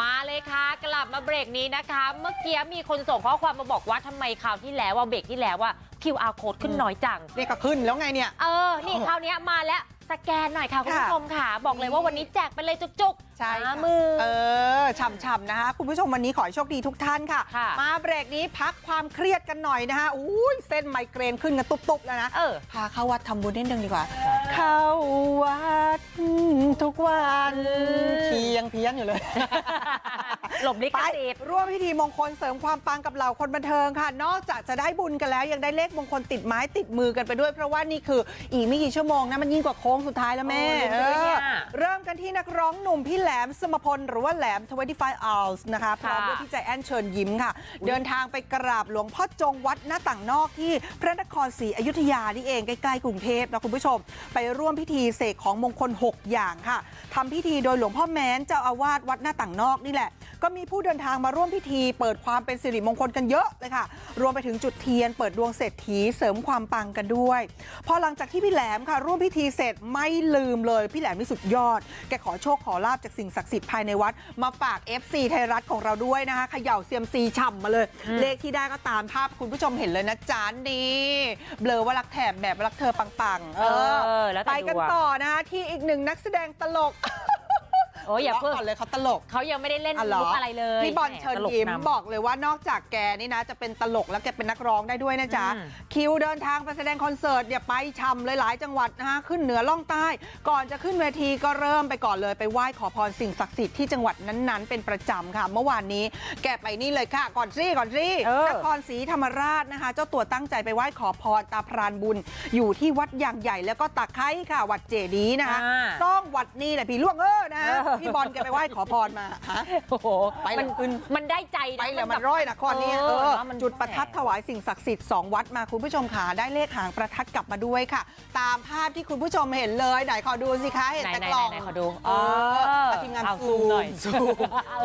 มาเลยค่ะ กลับมาเบรกนี้นะคะ เมื่อกี้มีคนส่งข้อความมาบอกว่าทำไมคราวที่แล้วว่าเบรกที่แล้วว่า QR code ขึ้นน้อยจัง เนี่ยก็ขึ้นแล้วไงเนี่ย เออ นี่คราวเนี้ยมาแล้วสแกนหน่อยค่ะ คุณผู้ค่ะชมค่ะ บอกเลยว่าวันนี้แจกไปเลยจุกๆใช่หาค่ะมือ เออฉ่ำๆนะคะ คุณผู้ชมวันนี้ขอให้โชคดีทุกท่านค่ะ ค่ะมาเบรกนี้พักความเครียดกันหน่อยนะคะอุ้ยเส้นไมเกรนขึ้นกันตุบๆแล้วนะเออ พาเข้าวัดทำบุญนิดนึงดีกว่า เข้าวัดทุกวันอืมเคียงเพี้ยนอยู่เลย หลบลิขไปสิทธิ์ร่วมพิธีมงคลเสริมความปังกับเหล่าคนบันเทิงค่ะ นอกจากจะได้บุญกันแล้ว ยังได้เลขมงคลติดไม้ติดมือกันไปด้วย เพราะว่านี่คืออีกไม่กี่ชั่วโมงนะมันยิ่งกว่าโค้งสุดท้ายแล้วแม่โอ้ลุ้นไปด้วยเนี่ยเออเริ่มกันที่นักร้องหนุ่มพี่แหลมสมพลหรือว่าแหลม25 hours นะคะพร้อมด้วยพี่ใจแอนเชิญยิ้มค่ะ เดินทางไปกราบหลวงพ่อจงวัดหน้าต่างนอกที่พระนครศรีอยุธยานี่เองใกล้ๆกรุงเทพนะคุณผู้ชมไปร่วมพิธีเสกของมงคล 6 อย่างค่ะทำพิธีโดยหลวงพ่อแม้นเจ้าอาวาสวัดหน้าต่างนอกนี่แหละ ก็มีผู้เดินทางมาร่วมพิธี เปิดความเป็นสิริมงคลกันเยอะเลยค่ะ รวมไปถึงจุดเทียน เปิดดวงเศรษฐีเสริมความปังกันด้วย พอหลังจากที่พี่แหลมค่ะร่วมพิธีเสร็จไม่ลืมเลยพี่แหลมนี่สุดยอด แกขอโชคขอลาบจากสิ่งศักดิ์สิทธิ์ภายในวัดมาฝาก FC ไทยรัฐของเราด้วยนะคะเขย่าเซียมซีฉ่ำมาเลยอืมเลขที่ได้ก็ตามภาพคุณผู้ชมเห็นเลยนะจ๊ะนี่เบลอว่ารักแถบแบบรักเธอปังๆเออแล้วแต่ไปกันต่อนะคะที่อีกหนึ่งนักแสดงตลก โอ้ยอย่าเพิ่ง ก่อนเลยเขาตลก เขายังไม่ได้เล่นอ๋อเหรอ มุกอะไรเลยพี่บอลเชิญแหตลกยิ้มนำ บอกเลยว่านอกจากแกนี่นะ จะเป็นตลกแล้วแกเป็นนักร้องได้ด้วยนะจ๊ะ อืม คิวเดินทางไปแสดงคอนเสิร์ตเนี่ยไปช่ำเลยหลายจังหวัดนะฮะขึ้นเหนือล่องใต้ ก่อนจะขึ้นเวทีก็เริ่มไปก่อนเลยไปไหว้ขอพรสิ่งศักดิ์สิทธิ์ที่จังหวัดนั้นๆ เป็นประจำค่ะ เมื่อวานนี้แกไปนี่เลยค่ะ ก่อนซี่ก่อนซี่เออ นครศรีธรรมราชนะคะ เจ้าตัวตั้งใจไปไหว้ขอพรตาพรานบุญ อยู่ที่วัดยางใหญ่แล้วก็ตาไคร้ค่ะวัดเจดีย์นะคะ อ่าซ่องวัดนี่แหละพี่ล่วงเออนะฮะเออพี่บอลแกไปไหว้ขอพรมาฮะโอ้โหไปเลยมันขึ้นมันได้ใจนะไปเลยมันแบบร้อยนะข้อนี้เอเอออเนอะมันจุดประทัดถวายสิ่งศักดิ์สิทธิ์สองวัดมาคุณผู้ชมขาได้เลขหางประทัดกลับมาด้วยค่ะ ตามภาพที่คุณผู้ชมเห็นเลยไหนขอดูสิคะเห็นไหนแต่ไหนกล่องไหนขอดูเออเออเอาทีมงานเอาซูซูมหน่อยซูม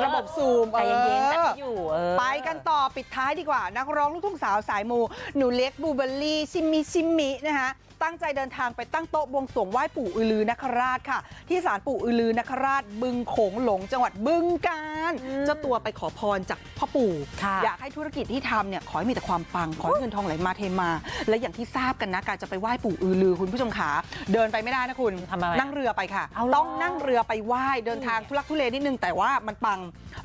ระบบซูมใจเย็นๆจัดเออให้อยู่เออไปกันต่อปิดท้ายดีกว่า นักร้องลูกทุ่งสาวสายมูหนูเล็กบูเบอรี่ชิมมิชิมมินะคะตั้งใจเดินทางไปตั้งโต๊ะบวงสรวงไหว้ปู่อือลือนคราชค่ะ ที่ศาลปู่อือลือนคราชบึงโขงหลงจังหวัดบึงกาฬอืมเจ้าตัวไปขอพรจากพ่อปู่ค่ะอยากให้ธุรกิจที่ทำเนี่ยขอให้มีแต่ความปังขอให้เงินทองไหลมาเทมา และอย่างที่ทราบกันนะการจะไปไหว้ปู่อือลือคุณผู้ชมขาเดินไปไม่ได้นะคุณทำไมนั่งเรือไปค่ะเอาเหรอต้องนั่งเรือไปไหว้เดินทางทุลักทุเลนิดนึงแต่ว่ามันปัง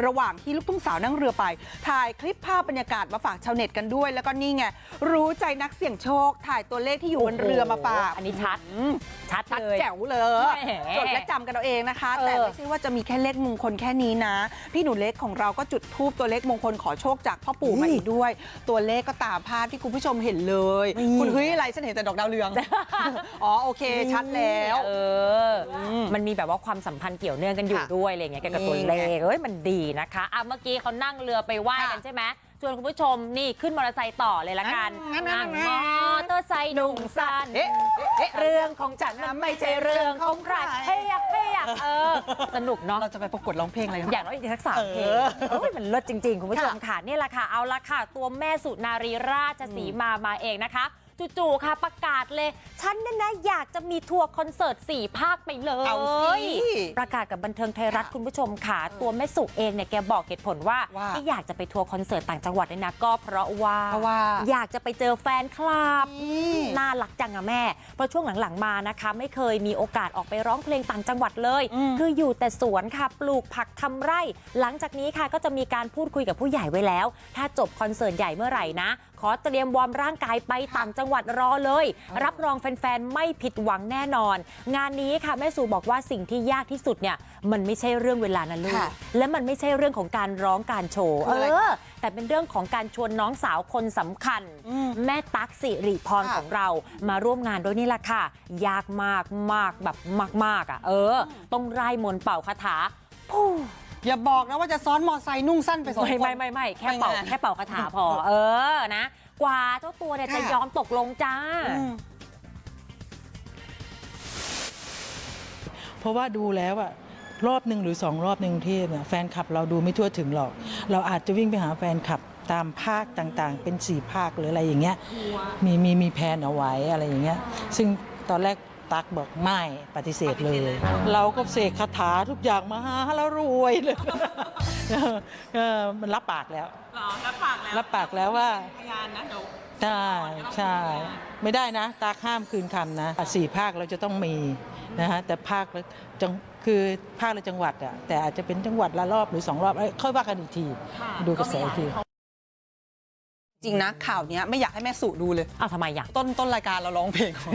ระหว่างที่ลูกทุ่งสาวนั่งเรือไป ถ่ายคลิปภาพบรรยากาศมาฝากชาวเน็ตกันด้วย แล้วก็นี่ไงรู้ใจนักเสี่ยงโชค ถ่ายตัวเลขที่อยู่บนเรือมาฝากอันนี้ชัดอืมชัดชัดเลยแจ๋วเลยแหมจดและจำกันเอาเองนะคะเออแต่ไม่ใช่ว่าจะมีแค่เลขมงคลแค่นี้นะ พี่หนูเล็กของเราก็จุดทูบตัวเลขมงคลขอโชคจากพ่อปู่มาอีกด้วย ตัวเลขก็ตามภาพที่คุณผู้ชมเห็นเลยนี่คุณเฮ้ยอะไรฉันเห็นแต่ดอกดาวเรืองอ๋อโอเคชัดแล้วเอออมมันมีแบบว่าความสัมพันธ์เกี่ยวเนื่องกันอยู่ค่ะด้วยอะไรอย่างเงี้ยเกี่ยวกับตัวนี่เลไงขเอ้ยมันดีนะคะอะเมื่อกี้เขานั่งเรือไปไหว้ค่ะกันใช่ไหมส่วนคุณผู้ชมนี่ขึ้นมอเตอร์ไซค์ต่อเลยละกันนั่นๆๆๆนั่งมอเตอร์ไซค์หนุ่งสั้นเอ๊ะเอ๊ะ เรื่องของฉันมันไม่ใช่เรื่องของใครเฮ้ยอะเฮ้ยอะเออ สนุกเนาะ เราจะไปประกวดร้องเพลงอะไรอย่างน้อยอีกสักสามเพลงเออเอ้ยมันเลิศจริง ๆ คุณผู้ชมค่ะค่ะนี่แหละค่ะ เอาละค่ะ ตัวแม่สุนารีราชสีมามาเองนะคะ จู่ๆค่ะประกาศเลย ฉันเนี่ยนะอยากจะมีทัวร์คอนเสิร์ต4ภาคไปเลเอาสิยประกาศกับบันเทิงไทยรัฐค่ะคุณผู้ชมค่ะตัวแม่สุเองเนี่ยแกบอกเหตุผลว่าว่าที่อยากจะไปทัวร์คอนเสิร์ตต่างจังหวัดเนี่ยนะก็เพราะว่าเพราะว่าอยากจะไปเจอแฟนคลับนี่น่ารักจังอะแม่ เพราะช่วงหลังๆมานะคะ ไม่เคยมีโอกาสออกไปร้องเพลงต่างจังหวัดเลย อืม คืออยู่แต่สวนค่ะปลูกผักทำไร่ หลังจากนี้ค่ะก็จะมีการพูดคุยกับผู้ใหญ่ไว้แล้ว ถ้าจบคอนเสิร์ตใหญ่เมื่อไหร่นะ ขอเตรียมวอร์มร่างกายไปต่างจังหวัดรอเลย รับรองแฟนๆไม่ผิดหวังแน่นอน งานนี้ค่ะแม่สู่บอกว่าสิ่งที่ยากที่สุดเนี่ยมันไม่ใช่เรื่องเวลานะลูกค่ะและมันไม่ใช่เรื่องของการร้องการโชว์คืออะไรเออแต่เป็นเรื่องของการชวนน้องสาวคนสำคัญ อืมแม่ตั๊กสิริพรค่ะ ของเรามาร่วมงานด้วยนี่แหละค่ะ ยากมากมากแบบมากๆอะเออ ต้องไล่มนต์เป่าคาถาพู้ อย่าบอกนะว่าจะซ้อนมอไซค์นุ่งสั้นไปสองไม่คนไม่ไม่ไม่แค่เป่าไม่ไงแค่เป่าคาถาพอ เออนะ กว่าเจ้าตัวเนี่ยจะค่ะยอมตกลงจ้าอืมเพราะว่าดูแล้วอะรอบหนึ่งหรือสองรอบในกรุงเทพเนี่ยแฟนคลับเราดูไม่ทั่วถึงหรอก เราอาจจะวิ่งไปหาแฟนคลับตามภาคต่างๆ เป็นสี่ภาคหรืออะไรอย่างเงี้ยมีมีมีแผนเอาไว้อะไรอย่างเงี้ย ซึ่งตอนแรก ตั๊กบอกไม่ปฏิเสธเลย เราก็เสกคาถาทุกอย่างมาหาแล้วรวยเลยเออเออมันรับปากแล้วรับปากแล้วรับปากแล้วว่า พยานนะเดี๋ยวใช่ใช่ ไม่ได้นะ ตาข้ามคืนคำนะสี่ภาคเราจะต้องมีนะฮะแต่ภาคละจังคือภาคละจังหวัดอะแต่อาจจะเป็นจังหวัดละรอบหรือสองรอบเอ้ยค่อยว่ากันอีกทีดูกระแสอีกที จริงนะข่าวเนี้ยไม่อยากให้แม่สุดูเลยเอาทำไมอยากต้นต้นรายการเราร้องเพลงของ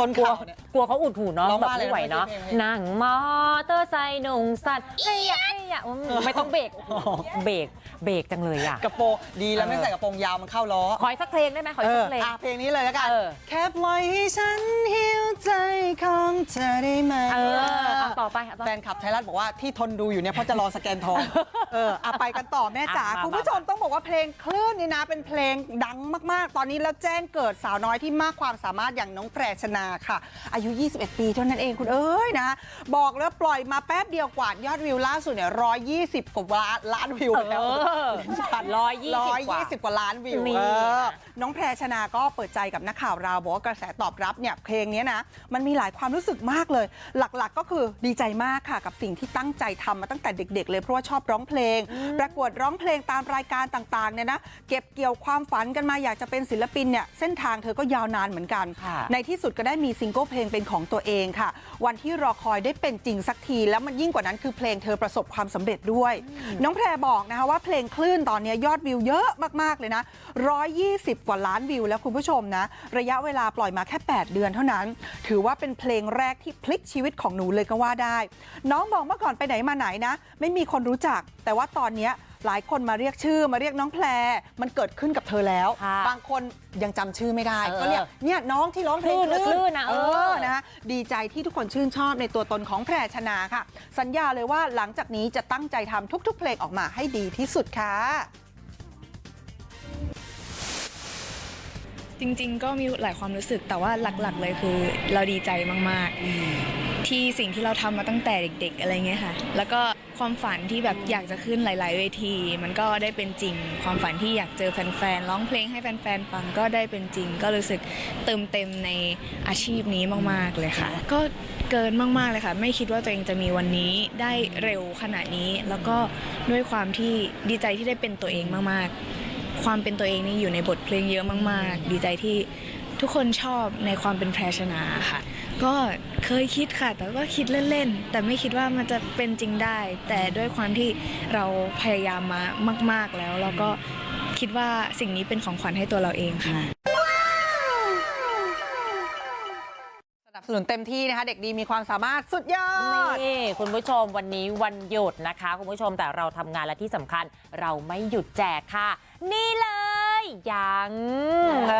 ต้นกลัวข่าวเนี่ย กลัวเขาอุดหูเนาะร้องแบบว่าอะไรไม่ไหวเนาะนะเพลงอะไรนั่งมอเตอร์ไซค์หนุ่งสัตว์เฮ้ยอะเฮ้ยอะอืมไม่ต้องเบรกเบรกเบรกจังเลยอะกระโปรงดีแล้วไม่เออใส่กระโปรงยาวมันเข้าล้อขออีกสักเพลงได้ไหมขออีเอกสัอกเพลง อะเพลงนี้เลยแล้วกัน เออ แค่ปล่อยให้ฉันหิว ใจของเธอได้ไหมเออเอาต่อไปเอาต่อ แฟนคลับไทยรัฐบอกว่าที่ทนดูอยู่เนี่ยเพราะจะรอสแกนทอง เอออะไปกันต่อแม่จ๋าอะมาคุณผู้ชมต้องบอกว่าเพลงคลื่นนี่นะ เป็นเพลงดังมากๆ ตอนนี้แล้วแจ้งเกิดสาวน้อยที่มากความสามารถอย่างน้องแพรชนาค่ะ อายุ 21 ปีเท่านั้นเองคุณเอ้ยนะ บอกแล้วปล่อยมาแป๊บเดียวกวาดยอดวิวล่าสุดเนี่ย120 กว่าล้านวิวแล้วเออร้อยยี่สิบกว่า 120 กว่าล้านวิวนี่ เออ น้องแพรชนาก็เปิดใจกับนักข่าวเรา บอกว่ากระแสตอบรับเนี่ยเพลงเนี้ยนะมันมีหลายความรู้สึกมากเลย หลักๆก็คือดีใจมากค่ะกับสิ่งที่ตั้งใจทำมาตั้งแต่เด็ก ๆ เลยเพราะว่าชอบร้องเพลง ประกวดร้องเพลงตามรายการต่างๆเนี่ยนะเก็บเกี่ยวความฝันกันมาอยากจะเป็นศิลปินเนี่ยเส้นทางเธอก็ยาวนานเหมือนกันค่ะในที่สุดก็ได้มีซิงเกิลเพลงเป็นของตัวเองค่ะ วันที่รอคอยได้เป็นจริงสักที แล้วมันยิ่งกว่านั้นคือเพลงเธอประสบความสำเร็จด้วย น้องแพรบอกนะคะว่าเพลงคลื่นตอนนี้ยอดวิวเยอะมากๆเลยนะ120 กว่าล้านวิวแล้วคุณผู้ชมนะ ระยะเวลาปล่อยมาแค่ 8 เดือนเท่านั้นถือว่าเป็นเพลงแรกที่พลิกชีวิตของหนูเลยก็ว่าได้ น้องบอกเมื่อก่อนไปไหนมาไหนนะ ไม่มีคนรู้จัก แต่ว่าตอนเนี้ยหลายคนมาเรียกชื่อมาเรียกน้องแพรมันเกิดขึ้นกับเธอแล้วค่ะบางคนยังจำชื่อไม่ได้เออก็เรียกเนี่ยน้องที่ร้องเพลงคลื่นคลื่นนะเอเอออนะคะดีใจที่ทุกคนชื่นชอบในตัวตนของแพรชนาค่ะ สัญญาเลยว่าหลังจากนี้จะตั้งใจทำทุกๆ เพลงออกมาให้ดีที่สุดค่ะ จริงๆ ก็มีหลายความรู้สึกแต่ว่าหลักๆ เลยคือเราดีใจมากๆ ที่สิ่งที่เราทำมาตั้งแต่เด็ก ๆ อะไรเงี้ยค่ะ แล้วก็ความฝันที่แบบอยากจะขึ้นหลาย ๆ เวที มันก็ได้เป็นจริง ความฝันที่อยากเจอแฟนๆร้องเพลงให้แฟนๆฟังก็ได้เป็นจริง ก็รู้สึกเติมเต็มในอาชีพนี้มากๆเลยค่ะ ก็เกินมากๆเลยค่ะ ไม่คิดว่าตัวเองจะมีวันนี้ได้เร็วขนาดนี้ แล้วก็ด้วยความที่ดีใจที่ได้เป็นตัวเองมากๆ ความเป็นตัวเองนี่อยู่ในบทเพลงเยอะมาก ๆ ดีใจที่ทุกคนชอบในความเป็นแพรชนาค่ะ ก็เคยคิดค่ะ แต่ก็คิดเล่น ๆ แต่ไม่คิดว่ามันจะเป็นจริงได้ แต่ด้วยความที่เราพยายามมามาก ๆแล้วเราก็คิดว่าสิ่งนี้เป็นของขวัญให้ตัวเราเองค่ะ สนุนเต็มที่นะคะ เด็กดีมีความสามารถสุดยอด นี่คุณผู้ชมวันนี้วันหยุดนะคะ คุณผู้ชมแต่เราทำงานและที่สำคัญเราไม่หยุดแจกค่ะ นี่เลย ยังเอ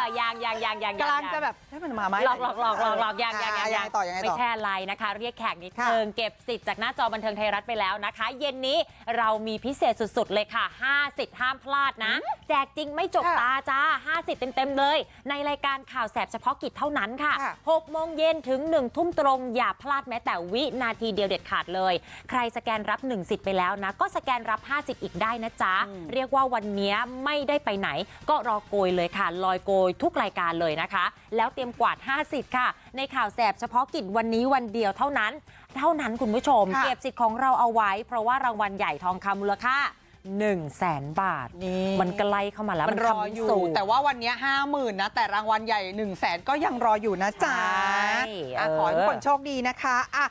อยังยังยังยังกำลังยังจะแบบให้มันมาไหมหลอกหลอกหลอกหลอกหลอกยังยังอะยังยังไงต่อยังไงไม่ต่อใช่อะไรนะคะ เรียกแขกนิดค่ะนึงเก็บสิทธิ์จากหน้าจอบันเทิงไทยรัฐไปแล้วนะคะ เย็นนี้เรามีพิเศษสุดๆเลยค่ะ5สิทธิ์ห้ามพลาดนะ แจกจริงไม่จกค่ะตาจ้า5สิทธิ์เต็มๆเลย ในรายการข่าวแสบเฉพาะกิจเท่านั้นค่ะค่ะ6โมงเย็นถึง1ทุ่มตรงอย่าพลาดแม้แต่วินาทีเดียวเด็ดขาดเลย ใครสแกนรับ1สิทธิ์ไปแล้วนะ ก็สแกนรับ5สิทธิ์อีกได้นะจ๊ะเรียกว่าวันนี้ไม่ได้ไปไหน ก็รอโกยเลยค่ะ ลอยโกยทุกรายการเลยนะคะ แล้วเตรียมกวาด5สิทธิ์ค่ะ ในข่าวแสบเฉพาะกิจวันนี้วันเดียวเท่านั้น เท่านั้นคุณผู้ชม ค่ะ เก็บสิทธิ์ของเราเอาไว้ เพราะว่ารางวัลใหญ่ทองคำมูลค่า1 0 0 0 0แสนบาท นี่มันใกล้เข้ามาแล้วมันรออยู่ คำสูง แต่ว่าวันนี้ห้าหมื่นนะ แต่รางวัลใหญ่1นึ่งแสนก็ยังรออยู่นะจ๊ะใช่อะเออ ขอให้ทุกคนโชคดีนะคะอะ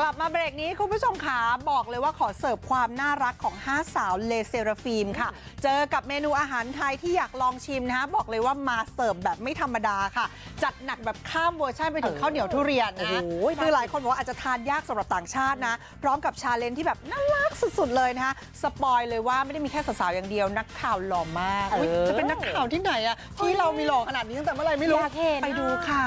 กลับมาเบรกนี้คุณผู้ชมขาบอกเลยว่าขอเสิร์ฟความน่ารักของ5สาวเลเซราฟีมค่ะ เจอกับเมนูอาหารไทยที่อยากลองชิมนะคะบอกเลยว่ามาเสิร์ฟแบบไม่ธรรมดาค่ะ จัดหนักแบบข้ามเวอร์ชันไปถึงเออข้าวเหนียวทุเรียนโอ้นะโหคือหลายคนบอกว่าอาจจะทานยากสำหรับต่างชาตินะ พร้อมกับชาเลนจ์ที่แบบน่ารักสุดๆเลยนะคะสปอยเลยว่าไม่ได้มีแค่สาวๆอย่างเดียวนักข่าวหล่อมากอุ๊ยเออจะเป็นนักข่าวที่ไหนอะที่เรามีหล่อขนาดนี้ตั้งแต่เมื่อไหร่ไม่รู้อยากเห็นไปดูค่ะ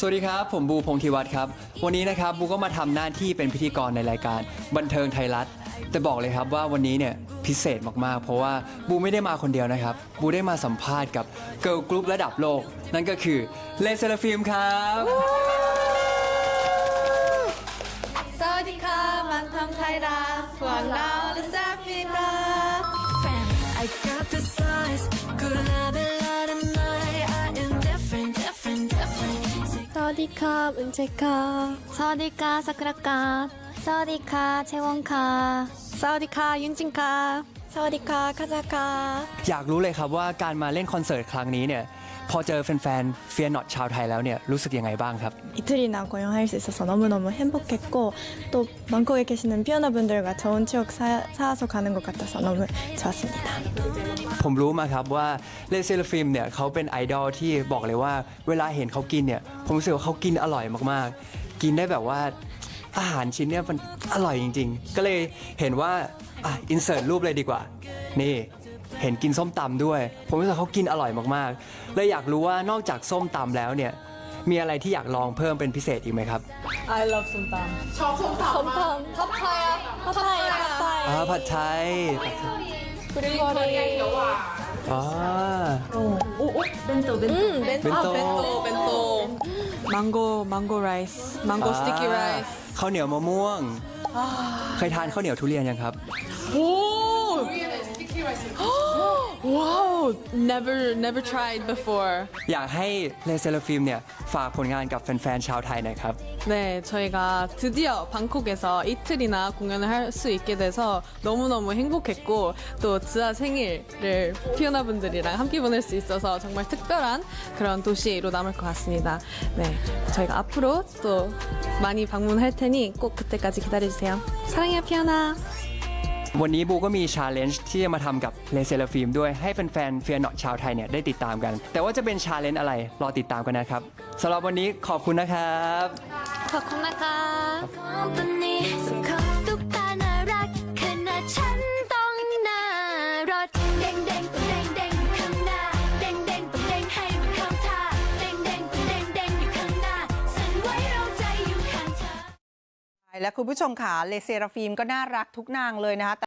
สวัสดีครับ ผมบูพงษ์ธีวัฒน์ครับ วันนี้นะครับบูก็มาทำหน้าที่เป็นพิธีกรในรายการบันเทิงไทยรัฐ แต่บอกเลยครับว่าวันนี้เนี่ยพิเศษมากๆ เพราะว่าบูไม่ได้มาคนเดียวนะครับ บูได้มาสัมภาษณ์กับเกิร์ลกรุ๊ประดับโลก นั่นก็คือเลเซลฟิล์มครับสวัสดีค่ะบันเทิงไทยรัฐพวกเรา 사와디카 은채카. 사와디카 사쿠라카. 사와디카 채원카 사와디카 윤진카 사와디카 카자카 อยากรู้เลยครับว่าการมาเล่นคอนเสิร์ตครั้งนี้เนี่ยพอเจอแฟนๆเฟียร์นอตชาวไทยแล้วเนี่ยรู้สึกยังไงบ้างครับ 이틀이나 공연할 수 있어서 너무너무 행복했고 또 방콕에 계시는 피어나분들과 좋은 추억 사, 쌓아서 가는 것 같아서 너무 좋았습니다. ผมรู้มาครับว่าเลเซลฟิมเนี่ยเขาเป็นไอดอลที่บอกเลยว่าเวลาเห็นเขากินเนี่ยผมรู้สึกว่าเขากินอร่อยมากๆ กินได้แบบว่า อาหารชิ้นเนี่ยมันอร่อยจริง ๆ ก็เลยเห็นว่าอ่ะอินเสิร์ตรูปเลยดีกว่า นี่เห็นกินส้มตำด้วย ผมรู้สึกว่าเขากินอร่อยมากๆเลยอยากรู้ว่านอกจากส้มตำแล้วเนี่ยมีอะไรที่อยากลองเพิ่มเป็นพิเศษอีกไหมครับ I love 솜땀. 파파야 파파야 อ่าผัดไทย 그리고 อ๋อ 벤또 벤또 เบนโต 벤또 망고 망고 라이스 망고 스티키 อ่า 라이스 ข้าวเหนียวมะม่วง เคยทานข้าวเหนียวทุเรียนยังครับ 와 우 never never tried before อยากให้เลเซลฟิล์มเนี่ยฝากผลงานกับแฟนๆชาวไทยหน่อยครับ 네, 저희가 드디어 방콕에서 이틀이나 공연을 할 수 있게 돼서 너무너무 행복했고 또 지아 생일을 피오나분들이랑 함께 보낼 수 있어서 정말 특별한 그런 도시로 남을 것 같습니다. 네, 저희가 앞으로 또 많이 방문할 테니 꼭 그때까지 기다려주세요. 사랑해요, 피오나. วันนี้บูก็มีชาเลนจ์ที่จะมาทำกับเลเซลฟิล์มด้วยให้แฟนๆเฟียร์นอตชาวไทยเนี่ยได้ติดตามกัน แต่ว่าจะเป็นชาเลนจ์อะไรรอติดตามกันนะครับสำหรับวันนี้ขอบคุณนะครับ ขอบคุณนะคะ และคุณผู้ชมค่ะเลเซราฟิล์มก็น่ารักทุกนางเลยนะคะแต่